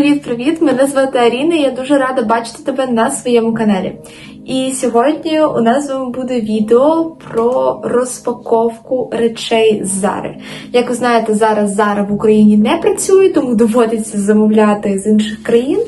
Привіт-привіт! Мене звати Аріна. Я дуже рада бачити тебе на своєму каналі. І сьогодні у нас з вами буде відео про розпаковку речей з Зари. Як ви знаєте, зараз Зара в Україні не працює, тому доводиться замовляти з інших країн.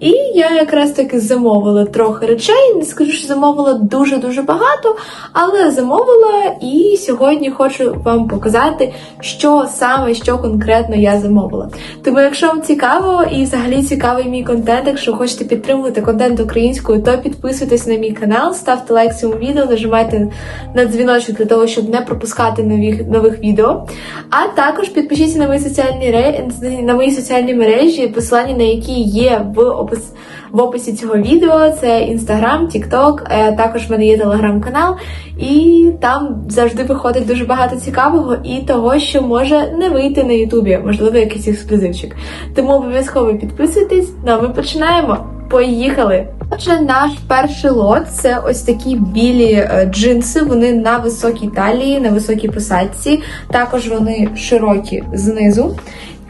І я якраз таки замовила трохи речей. Не скажу, що замовила дуже-дуже багато, але замовила і сьогодні хочу вам показати, що саме, що конкретно я замовила. Тому, якщо вам цікаво і взагалі цікавий мій контент, якщо хочете підтримувати контент українською, то підписуйтесь на мій канал, ставте лайк цьому відео, нажимайте на дзвіночок для того, щоб не пропускати нових, нових відео. А також підпишіться на мої соціальні на мої соціальні мережі, посилання на які є в опис... в описі цього відео. Це Інстаграм, Тікток, також в мене є телеграм-канал, і там завжди виходить дуже багато цікавого і того, що може не вийти на Ютубі, можливо, якийсь ексклюзивчик. Тому обов'язково підписуйтесь. Ну а ми починаємо. Поїхали! Отже, наш перший лот це ось такі білі е, джинси. Вони на високій талії, на високій посадці. Також вони широкі знизу.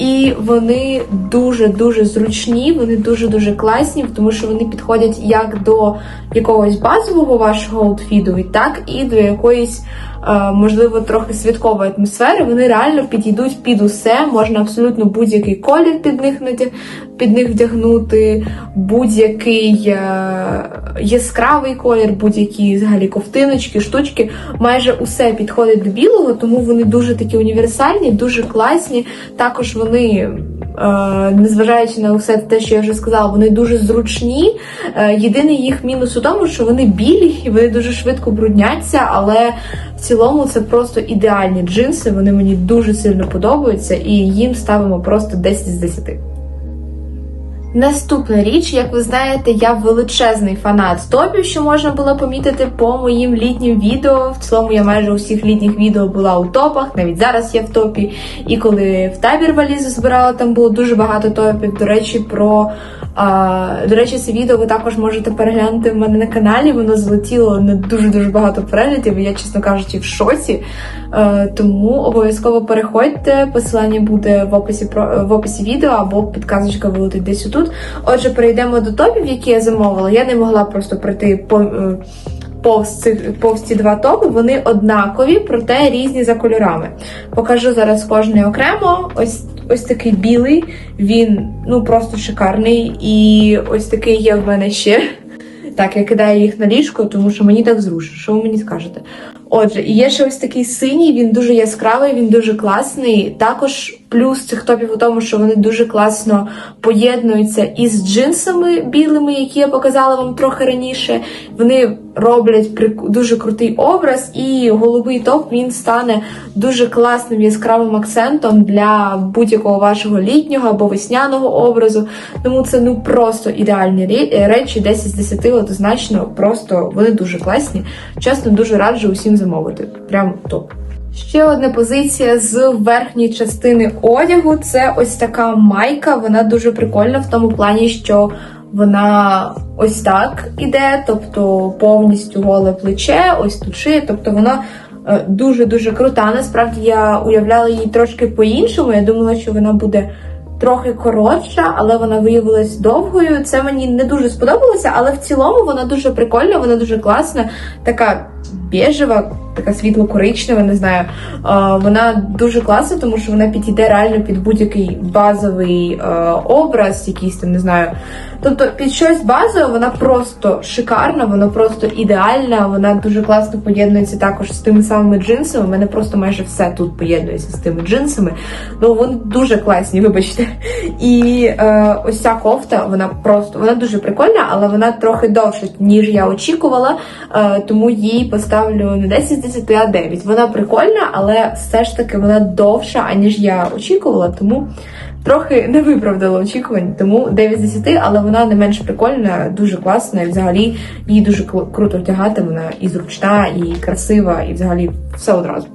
І вони дуже-дуже зручні, вони дуже-дуже класні, тому що вони підходять як до якогось базового вашого аутфіту, так і до якоїсь, можливо, трохи святкової атмосфери. Вони реально підійдуть під усе, можна абсолютно будь-який колір під них під них вдягнути, будь-який е, яскравий колір, будь-які взагалі ковтиночки, штучки. Майже усе підходить до білого, тому вони дуже такі універсальні, дуже класні. Також вони. Е, незважаючи на все те, що я вже сказала, вони дуже зручні. Е, єдиний їх мінус у тому, що вони білі і вони дуже швидко брудняться, але в цілому це просто ідеальні джинси. Вони мені дуже сильно подобаються, і їм ставимо просто 10 з 10. Наступна річ, як ви знаєте, я величезний фанат топів, що можна було помітити по моїм літнім відео. В цілому я майже у всіх літніх відео була у топах, навіть зараз я в топі. І коли в табір валізу збирала, там було дуже багато топів. До речі, про а, до речі, це відео ви також можете переглянути в мене на каналі. Воно злетіло на дуже-дуже багато переглядів. Я, чесно кажучи, в шоці. А, е, тому обов'язково переходьте. Посилання буде в описі в описі відео або підказочка вилетить десь тут. Отже, перейдемо до топів, які я замовила. Я не могла просто пройти по. Е, повз цих повз ці два топи, вони однакові, проте різні за кольорами. Покажу зараз кожний окремо. Ось ось такий білий, він ну просто шикарний. І ось такий є в мене ще. Так, я кидаю їх на ліжко, тому що мені так зручно. Що ви мені скажете? Отже, є ще ось такий синій, він дуже яскравий, він дуже класний. Також плюс цих топів у тому, що вони дуже класно поєднуються із джинсами білими, які я показала вам трохи раніше. Вони роблять дуже крутий образ, і голубий топ він стане дуже класним яскравим акцентом для будь-якого вашого літнього або весняного образу. Тому це ну просто ідеальні речі, 10 з 10 однозначно, просто вони дуже класні. Чесно, дуже раджу усім замовити. Прям топ. Ще одна позиція з верхньої частини одягу це ось така майка. Вона дуже прикольна в тому плані, що вона ось так іде, тобто повністю голе плече, ось тут шиє, тобто вона дуже-дуже крута. Насправді я уявляла її трошки по-іншому. Я думала, що вона буде трохи коротша, але вона виявилась довгою. Це мені не дуже сподобалося, але в цілому вона дуже прикольна, вона дуже класна, така біжева, така світло-коричнева, не знаю. Вона дуже класна, тому що вона підійде реально під будь-який базовий образ, якийсь там, не знаю. Тобто під щось базове вона просто шикарна, вона просто ідеальна, вона дуже класно поєднується також з тими самими джинсами. У мене просто майже все тут поєднується з тими джинсами. Ну вони дуже класні, вибачте. І е, ось ця кофта, вона просто вона дуже прикольна, але вона трохи довше, ніж я очікувала. Е, тому їй поставлю не 10 з 10, а 9. Вона прикольна, але все ж таки вона довша, аніж я очікувала. Тому трохи не виправдала очікувань, тому 9 з 10, але вона не менш прикольна, дуже класна. І взагалі її дуже круто вдягати. Вона і зручна, і красива, і взагалі все одразу.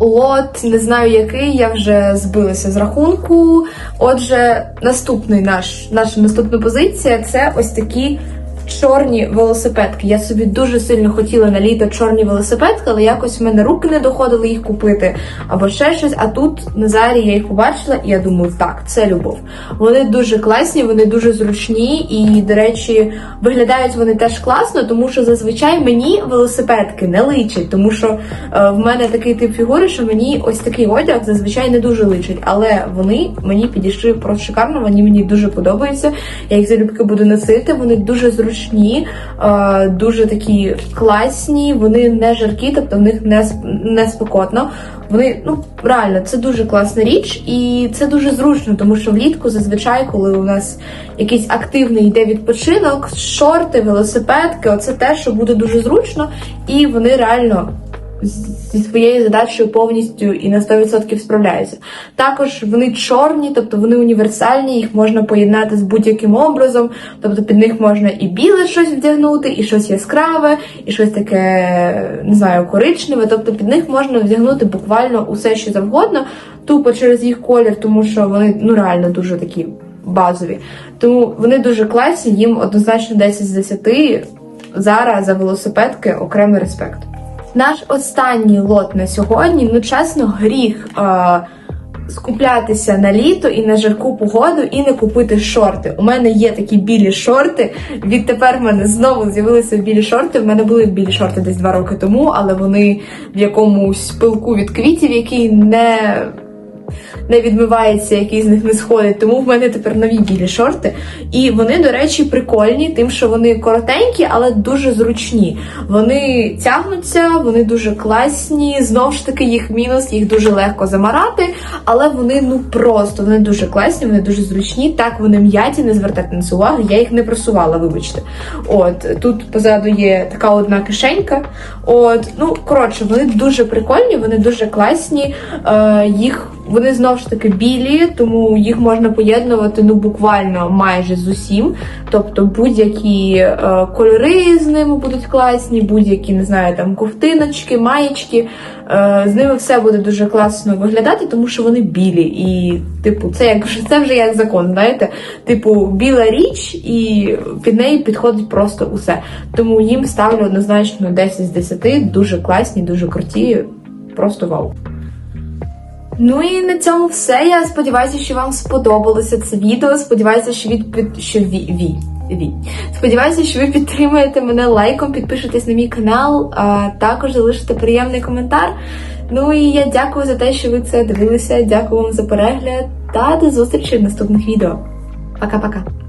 Лот, не знаю який, я вже збилася з рахунку. Отже, наступний наш, наша наступна позиція це ось такі чорні велосипедки. Я собі дуже сильно хотіла на літо чорні велосипедки, але якось в мене руки не доходили їх купити або ще щось. А тут на зарі я їх побачила, і я думаю, так, це любов. Вони дуже класні, вони дуже зручні, і, до речі, виглядають вони теж класно, тому що зазвичай мені велосипедки не личать, тому що е, в мене такий тип фігури, що мені ось такий одяг зазвичай не дуже личить. Але вони мені підійшли просто шикарно, вони мені дуже подобаються. Я їх залюбки буду носити. Вони дуже зручні, е, дуже такі класні, вони не жаркі, тобто в них не, не спекотно. Вони ну реально це дуже класна річ, і це дуже зручно, тому що влітку зазвичай, коли у нас якийсь активний йде відпочинок, шорти, велосипедки, оце те, що буде дуже зручно, і вони реально зі своєю задачею повністю і на 100% справляються. Також вони чорні, тобто вони універсальні, їх можна поєднати з будь-яким образом, тобто під них можна і біле щось вдягнути, і щось яскраве, і щось таке, не знаю, коричневе. Тобто під них можна вдягнути буквально усе, що завгодно, тупо через їх колір, тому що вони ну реально дуже такі базові. Тому вони дуже класні, їм однозначно 10 з 10. Зараз за велосипедки окремий респект. Наш останній лот на сьогодні, ну чесно, гріх е, скуплятися на літо і на жарку погоду і не купити шорти. У мене є такі білі шорти. Відтепер в мене знову з'явилися білі шорти. В мене були білі шорти десь два роки тому, але вони в якомусь пилку від квітів, який не не відмивається, який з них не сходить. Тому в мене тепер нові білі шорти. І вони, до речі, прикольні, тим, що вони коротенькі, але дуже зручні. Вони тягнуться, вони дуже класні. Знову ж таки, їх мінус, їх дуже легко замарати, але вони ну просто вони дуже класні, вони дуже зручні. Так, вони м'яті, не звертайте на це увагу. Я їх не просувала, вибачте. От тут позаду є така одна кишенька. От, ну коротше, вони дуже прикольні, вони дуже класні. Е, їх вони знову ж таки білі, тому їх можна поєднувати ну буквально майже з усім. Тобто будь-які е, кольори з ними будуть класні, будь-які, не знаю, там ковтиночки, маєчки. Е, з ними все буде дуже класно виглядати, тому що вони білі. І, типу, це як це вже як закон, знаєте? Типу, біла річ, і під неї підходить просто усе. Тому їм ставлю однозначно 10 з 10, дуже класні, дуже круті, просто вау. Ну і на цьому все. Я сподіваюся, що вам сподобалося це відео. Сподіваюся, що від що ві, ві. Ві. Сподіваюся, що ви підтримаєте мене лайком, підпишетесь на мій канал, а також залишите приємний коментар. Ну і я дякую за те, що ви це дивилися. Дякую вам за перегляд та до зустрічі в наступних відео. Пока-пока.